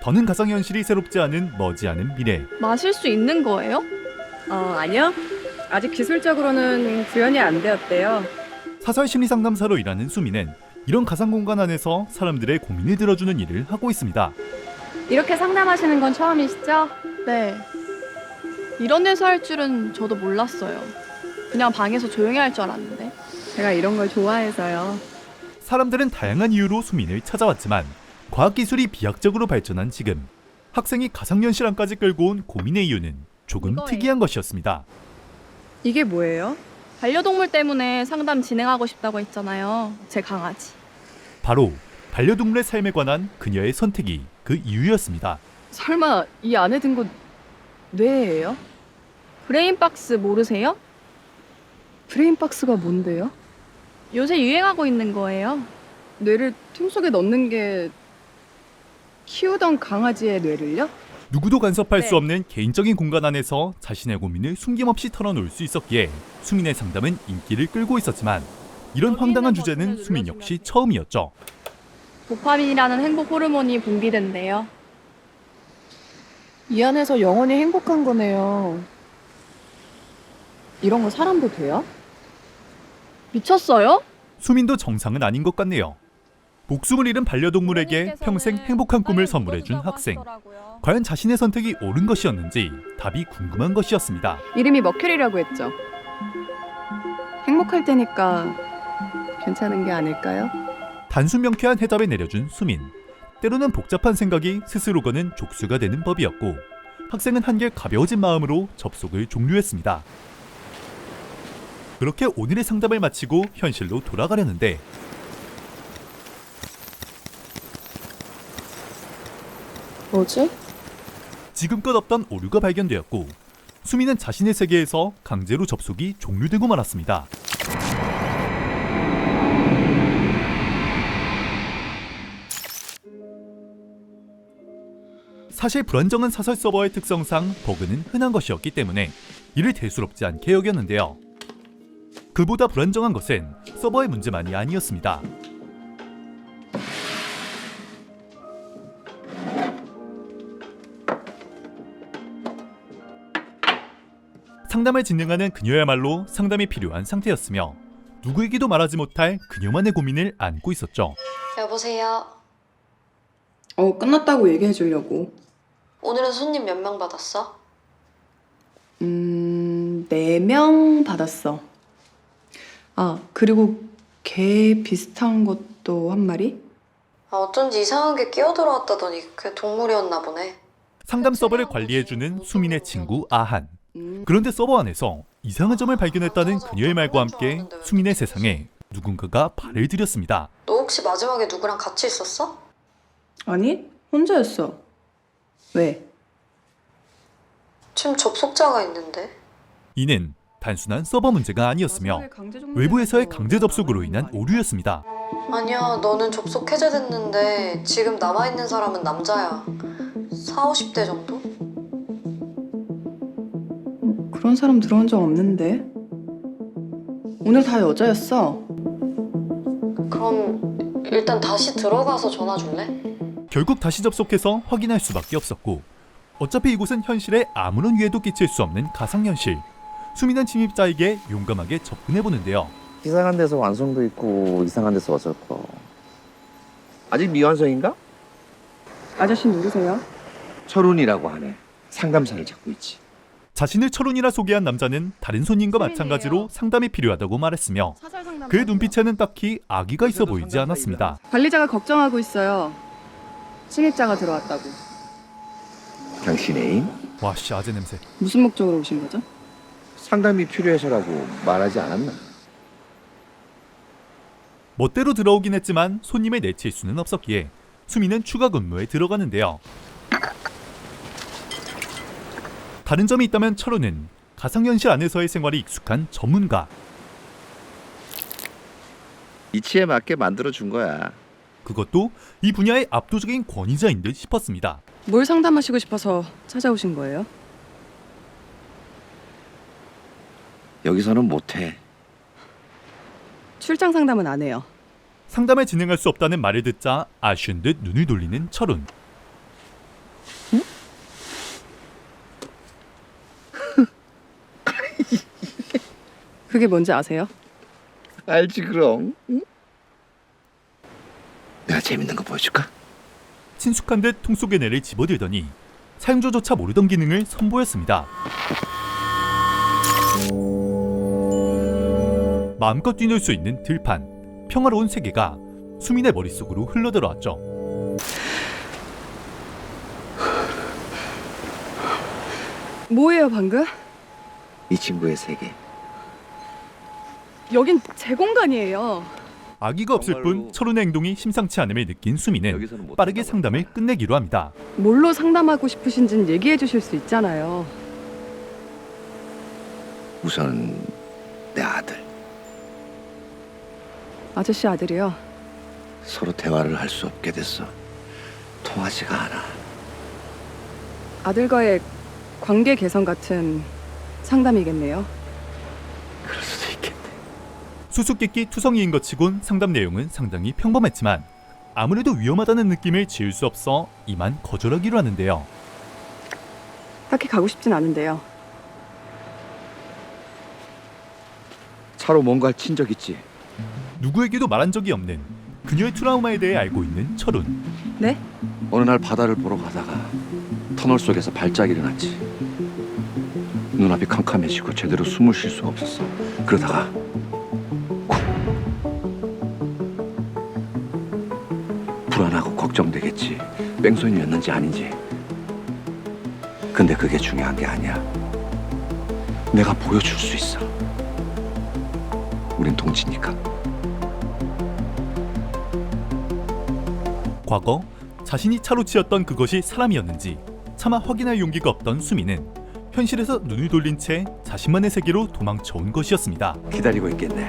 더는 가상현실이 새롭지 않은 머지않은 미래. 마실 수 있는 거예요? 어, 아니요. 아직 기술적으로는 구현이 안 되었대요. 사설 심리 상담사로 일하는 수미는 이런 가상 공간 안에서 사람들의 고민을 들어주는 일을 하고 있습니다. 이렇게 상담하시는 건 처음이시죠? 네. 이런 데서 할 줄은 저도 몰랐어요. 그냥 방에서 조용히 할 줄 알았는데. 제가 이런 걸 좋아해서요. 사람들은 다양한 이유로 수민을 찾아왔지만 과학기술이 비약적으로 발전한 지금 학생이 가상현실 안까지 끌고 온 고민의 이유는 조금 이거예요. 특이한 것이었습니다. 이게 뭐예요? 반려동물 때문에 상담 진행하고 싶다고 했잖아요. 제 강아지. 바로 반려동물의 삶에 관한 그녀의 선택이 그 이유였습니다. 설마 이 안에 든거 뇌예요? 브레인박스 모르세요? 브레인박스가 뭔데요? 요새 유행하고 있는 거예요. 뇌를 틈 속에 넣는 게 키우던 강아지의 뇌를요? 누구도 간섭할 네. 수 없는 개인적인 공간 안에서 자신의 고민을 숨김없이 털어놓을 수 있었기에 수민의 상담은 인기를 끌고 있었지만 이런 황당한 있는 주제는 수민 역시. 처음이었죠. 도파민이라는 행복 호르몬이 분비된대요. 이 안에서 영원히 행복한 거네요. 이런 거 사람도 돼요? 미쳤어요? 수민도 정상은 아닌 것 같네요. 목숨을 잃은 반려동물에게 평생 행복한 꿈을 선물해준 학생. 과연 자신의 선택이 옳은 것이었는지 답이 궁금한 것이었습니다. 이름이 머큐리라고 했죠. 행복할 때니까 괜찮은 게 아닐까요? 단순 명쾌한 해답을 내려준 수민. 때로는 복잡한 생각이 스스로 거는 족수가 되는 법이었고 학생은 한결 가벼워진 마음으로 접속을 종료했습니다. 그렇게 오늘의 상담을 마치고 현실로 돌아가려는데 뭐지? 지금껏 없던 오류가 발견되었고 수민은 자신의 세계에서 강제로 접속이 종료되고 말았습니다. 사실 불안정한 사설 서버의 특성상 버그는 흔한 것이었기 때문에 이를 대수롭지 않게 여겼는데요. 그보다 불안정한 것은 서버의 문제만이 아니었습니다. 상담을 진행하는 그녀야말로 상담이 필요한 상태였으며 누구에게도 말하지 못할 그녀만의 고민을 안고 있었죠. 여보세요. 어, 끝났다고 얘기해 주려고. 오늘은 손님 몇 명 받았어? 음, 네 명 받았어. 아, 그리고 개 비슷한 것도 한 마리? 아, 어쩐지 이상하게 끼어들어왔다더니 그게 동물이었나 보네. 상담 서버를 관리해주는 수민의 친구 아한. 음, 그런데 서버 안에서 이상한 점을 발견했다는 그녀의 말과 함께 수민의 세상에 누군가가 발을 들였습니다. 너 혹시 마지막에 누구랑 같이 있었어? 아니, 혼자였어. 왜? 지금 접속자가 있는데. 이는 단순한 서버 문제가 아니었으며 외부에서의 강제 접속으로 인한 오류였습니다. 아니야, 너는 접속 해제됐는데 지금 남아있는 사람은 남자야. 4, 50대 정도? 그런 사람 들어온 적 없는데. 오늘 다 여자였어. 그럼 일단 다시 들어가서 전화 줄래? 결국 다시 접속해서 확인할 수밖에 없었고 어차피 이곳은 현실에 아무런 위해도 끼칠 수 없는 가상현실. 수민은 침입자에게 용감하게 접근해 보는데요. 이상한 데서 완성도 있고 이상한 데서 어쩔까 아직 미완성인가? 아저씨 누구세요? 철훈이라고 하네 상담사를 찾고 있지 자신을 철훈이라 소개한 남자는 다른 손님과. 마찬가지로 상담이 필요하다고 말했으며. 그의 눈빛에는 딱히 악의가 있어 보이지 않았습니다. 관리자가 걱정하고 있어요. 침입자가 들어왔다고. 당신의? 와씨 아재 냄새. 무슨 목적으로 오신 거죠? 상담이 필요해서라고 말하지 않았나? 멋대로 들어오긴 했지만 손님을 내칠 수는 없었기에 수민은 추가 근무에 들어가는데요. 다른 점이 있다면 철호는 가상현실 안에서의 생활이 익숙한 전문가. 이치에 맞게 만들어 준 거야 그것도 이 분야의 압도적인 권위자인 듯 싶었습니다. 뭘 상담하시고 싶어서 찾아오신 거예요? 여기서는 못해 출장 상담은 안 해요. 상담을 진행할 수 없다는 말을 듣자 아쉬운 듯 눈을 돌리는 철훈. 그게 뭔지 아세요? 알지 그럼. 응? 내가 재밌는 거 보여줄까? 친숙한 듯 통 속의 뇌를 집어들더니 사용자조차 모르던 기능을 선보였습니다. 마음껏 뛰놀 수 있는 들판, 평화로운 세계가 수민의 머릿속으로 흘러들어왔죠. 뭐예요 방금? 이 친구의 세계. 여긴 제 공간이에요. 아기가 없을 뿐 정말로 철훈의 행동이 심상치 않음을 느낀 못 빠르게. 상담을 끝내기로 합니다. 뭘로 상담하고 싶으신진 얘기해 주실 수 있잖아요. 우선 내 아들. 아저씨 아들이요. 서로 대화를 할 수 없게 됐어. 통하지가 않아. 아들과의 관계 개선 같은 상담이겠네요. 있겠네. 수수께끼 투성이인 것 치곤 상담 내용은 상당히 평범했지만 아무래도 위험하다는 느낌을 지울 수 없어 이만 거절하기로 하는데요. 딱히 가고 싶진 않은데요. 차로 뭔가 친 적 있지? 누구에게도 말한 적이 없는 그녀의 트라우마에 대해 알고 있는 철훈. 네? 어느 날 바다를 보러 가다가 터널 속에서 발작이 일어났지. 눈앞이 캄캄해지고 제대로 숨을 쉴 수가 없었어. 그러다가 걱정되겠지. 뺑소니였는지 아닌지. 근데 그게 중요한 게 아니야. 내가 보여줄 수 있어. 우린 동지니까. 과거 자신이 차로 치었던 그것이 사람이었는지 차마 확인할 용기가 없던 수미는 현실에서 눈을 돌린 채 자신만의 세계로 도망쳐온 것이었습니다. 기다리고 있겠네.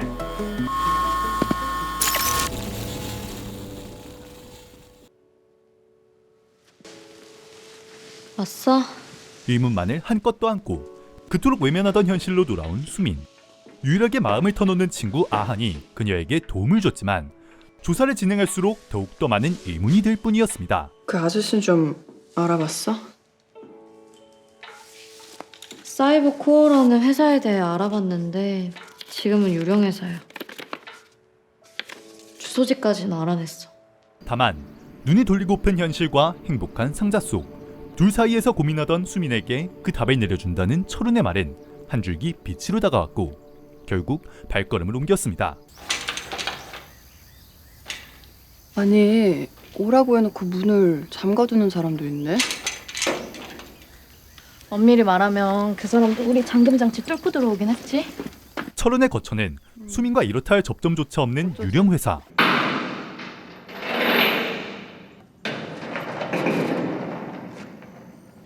왔어? 의문만을 한껏 떠안고 그토록 외면하던 현실로 돌아온 수민. 유일하게 마음을 터놓는 친구 아한이 그녀에게 도움을 줬지만 조사를 진행할수록 더욱더 많은 의문이 들 뿐이었습니다. 그 아저씨 좀 알아봤어? 사이버 코어라는 회사에 대해 알아봤는데 지금은 유령 회사야. 주소지까지는 알아냈어. 다만 눈이 돌리고픈 현실과 행복한 상자 속 둘 사이에서 고민하던 수민에게 그 답을 내려준다는 철훈의 말은 한 줄기 빛으로 다가왔고 결국 발걸음을 옮겼습니다. 아니 오라고 해놓고 문을 잠가두는 사람도 있네. 엄밀히 말하면 그 사람도 우리 잠금 장치 뚫고 들어오긴 했지. 철훈의 거처는 수민과 이렇다 할 접점조차 없는 유령 회사.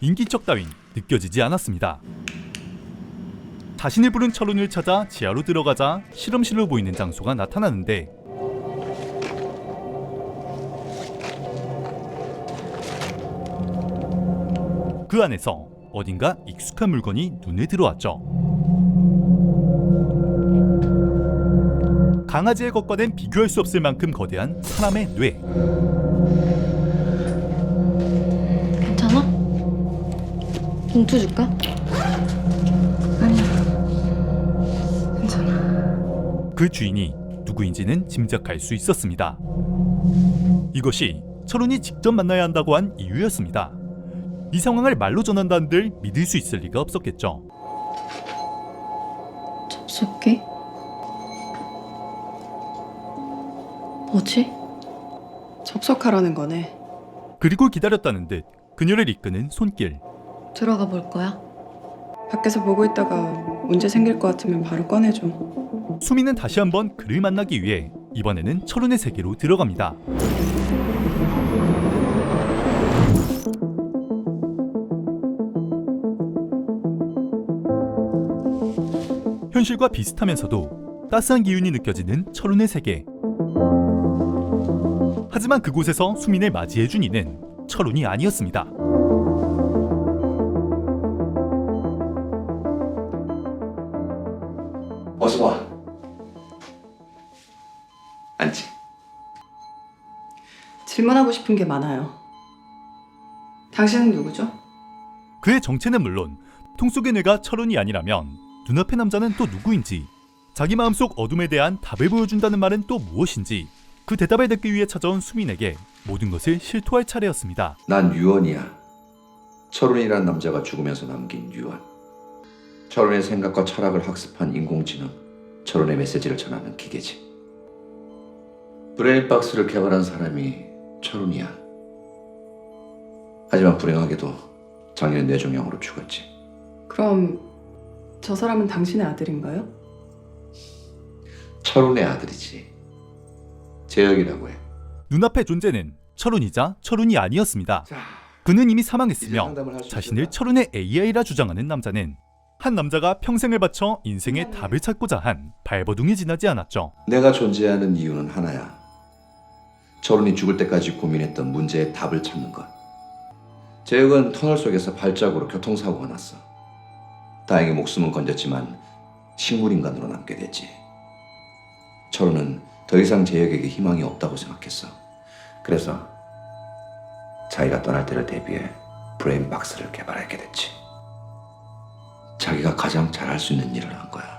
인기척 따윈 느껴지지 않았습니다. 자신을 부른 철훈을 찾아 지하로 들어가자 실험실로 보이는 장소가 나타나는데 그 안에서 어딘가 익숙한 물건이 눈에 들어왔죠. 강아지의 것과는 비교할 수 없을 만큼 거대한 사람의 뇌. 봉투 줄까? 그 주인이 누구인지는 짐작할 수 있었습니다. 이것이 철훈이 직접 만나야 한다고 한 이유였습니다. 이 상황을 말로 전한다는들 믿을 수 있을 리가 없었겠죠. 접속기? 뭐지? 접속하라는 거네. 그리고 기다렸다는 듯 그녀를 이끄는 손길. 들어가 볼 거야? 밖에서 보고 있다가 문제 생길 것 같으면 바로 꺼내줘. 수미는 다시 한번 그를 만나기 위해 이번에는 철훈의 세계로 들어갑니다. 현실과 비슷하면서도 따스한 기운이 느껴지는 철훈의 세계. 하지만 그곳에서 수민을 맞이해준 이는 철훈이 아니었습니다. 질문하고 싶은 게 많아요. 당신은 누구죠? 그의 정체는 물론 통 속의 뇌가 철훈이 아니라면 눈앞의 남자는 또 누구인지 자기 마음속 어둠에 대한 답을 보여준다는 말은 또 무엇인지 그 대답을 듣기 위해 찾아온 수민에게 모든 것을 실토할 차례였습니다. 난 유언이야. 철훈이란 남자가 죽으면서 남긴 유언. 철훈의 생각과 철학을 학습한 인공지능. 철훈의 메시지를 전하는 기계지. 브레인 박스를 개발한 사람이 철훈이야. 하지만 불행하게도 작년에 뇌종양으로 죽었지. 그럼 저 사람은 당신의 아들인가요? 철훈의 아들이지. 재혁이라고 해. 눈앞의 존재는 철훈이자 철훈이 아니었습니다. 자, 그는 이미 이제 사망했으며 상담을 할수 자신을? 철훈의 AI라 주장하는 남자는 한 남자가 평생을 바쳐 인생의 답을 찾고자 한 발버둥이 지나지 않았죠. 내가 존재하는 이유는 하나야. 철훈이 죽을 때까지 고민했던 문제의 답을 찾는 것. 재혁은 터널 속에서 발작으로 교통사고가 났어. 다행히 목숨은 건졌지만 식물인간으로 남게 됐지. 철훈은 더 이상 재혁에게 희망이 없다고 생각했어. 그래서 자기가 떠날 때를 대비해 브레인 박스를 개발하게 됐지. 자기가 가장 잘할 수 있는 일을 한 거야.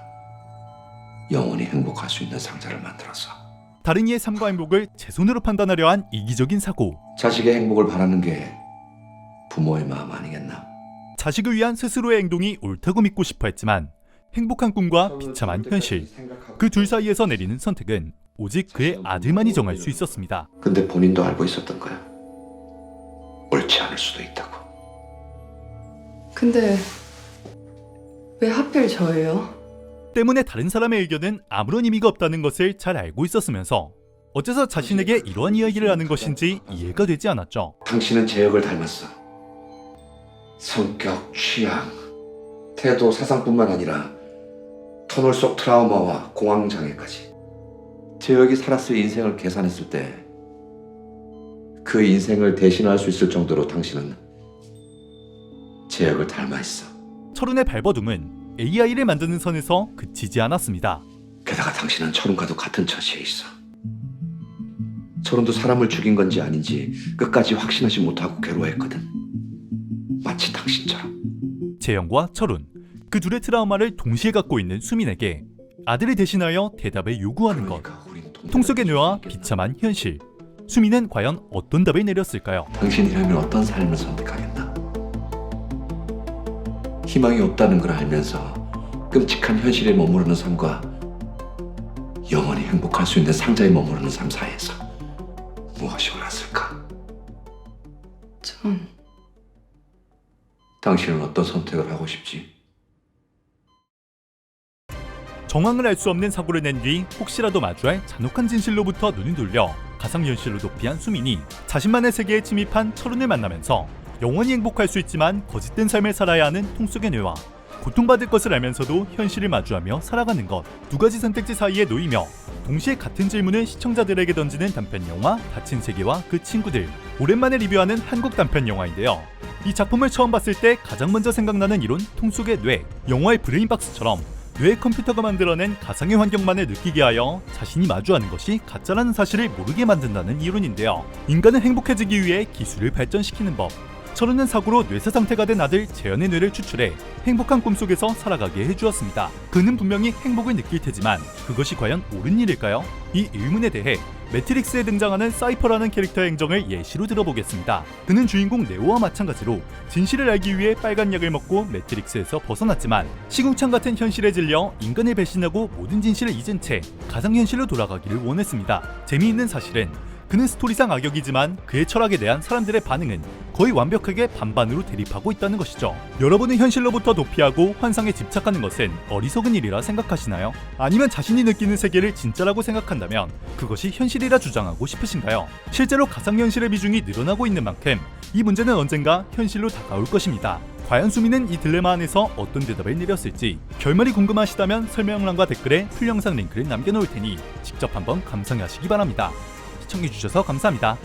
영원히 행복할 수 있는 상자를 만들어서 다른 이의 삶과 행복을 제 손으로 판단하려 한 이기적인 사고. 자식의 행복을 바라는 게 부모의 마음 아니겠나? 자식을 위한 스스로의 행동이 옳다고 믿고 싶어 했지만 행복한 꿈과 비참한 현실. 그 둘 사이에서 내리는 선택은 오직 그의 아들만이 정할 수 있었습니다. 근데 본인도 알고 있었던 거야. 옳지 않을 수도 있다고. 근데 왜 하필 저예요? 때문에 다른 사람의 의견은 아무런 의미가 없다는 것을 잘 알고 있었으면서 어째서 자신에게 이러한 이야기를 하는 것인지 이해가 되지 않았죠. 당신은 재혁을 닮았어. 성격, 취향, 태도, 사상뿐만 아니라 터널 속 트라우마와 공황 장애까지. 재혁이 살았을 인생을 계산했을 때 그 인생을 대신할 수 있을 정도로 당신은 재혁을 닮아 있어. 철훈의 발버둥은 AI를 만드는 선에서 그치지 않았습니다. 게다가 당신은 철훈과도 같은 처지에 있어. 철훈도 사람을 죽인 건지 아닌지 끝까지 확신하지 못하고 괴로워했거든. 마치 당신처럼. 재영과 철훈 그 둘의 트라우마를 동시에 갖고 있는 수민에게 아들을 대신하여 대답을 요구하는 것. 그러니까 우린 동료를 통 속의 뇌와. 비참한 현실. 수민은 과연 어떤 답을 내렸을까요? 당신이라면 어떤 삶을 선택하겠나? 희망이 없다는 걸 알면서 끔찍한 현실에 머무르는 삶과 영원히 행복할 수 있는 상자에 머무르는 삶 사이에서 무엇이 옳았을까? 전 당신은 어떤 선택을 하고 싶지? 정황을 알 수 없는 사고를 낸 뒤 혹시라도 마주할 잔혹한 진실로부터 눈을 돌려 가상현실로 도피한 수민이 자신만의 세계에 침입한 철훈을 만나면서 영원히 행복할 수 있지만 거짓된 삶을 살아야 하는 통 속의 뇌와 고통받을 것을 알면서도 현실을 마주하며 살아가는 것 두 가지 선택지 사이에 놓이며 동시에 같은 질문을 시청자들에게 던지는 단편 영화 닫힌 세계와 그 친구들 오랜만에 리뷰하는 한국 단편 영화인데요. 이 작품을 처음 봤을 때 가장 먼저 생각나는 이론 통 속의 뇌 영화의 브레인박스처럼 뇌 컴퓨터가 만들어낸 가상의 환경만을 느끼게 하여 자신이 마주하는 것이 가짜라는 사실을 모르게 만든다는 이론인데요. 인간은 행복해지기 위해 기술을 발전시키는 법. 철우는 사고로 뇌사 상태가 된 아들 재현의 뇌를 추출해 행복한 꿈속에서 살아가게 해주었습니다. 그는 분명히 행복을 느낄 테지만 그것이 과연 옳은 일일까요? 이 의문에 대해 매트릭스에 등장하는 사이퍼라는 캐릭터의 행정을 예시로 들어보겠습니다. 그는 주인공 네오와 마찬가지로 진실을 알기 위해 빨간 약을 먹고 매트릭스에서 벗어났지만 시궁창 같은 현실에 질려 인간을 배신하고 모든 진실을 잊은 채 가상현실로 돌아가기를 원했습니다. 재미있는 사실은 그는 스토리상 악역이지만 그의 철학에 대한 사람들의 반응은 거의 완벽하게 반반으로 대립하고 있다는 것이죠. 여러분은 현실로부터 도피하고 환상에 집착하는 것은 어리석은 일이라 생각하시나요? 아니면 자신이 느끼는 세계를 진짜라고 생각한다면 그것이 현실이라 주장하고 싶으신가요? 실제로 가상현실의 비중이 늘어나고 있는 만큼 이 문제는 언젠가 현실로 다가올 것입니다. 과연 수민은 이 딜레마 안에서 어떤 대답을 내렸을지 결말이 궁금하시다면 설명란과 댓글에 풀 영상 링크를 남겨놓을 테니 직접 한번 감상하시기 바랍니다. 시청해주셔서 감사합니다.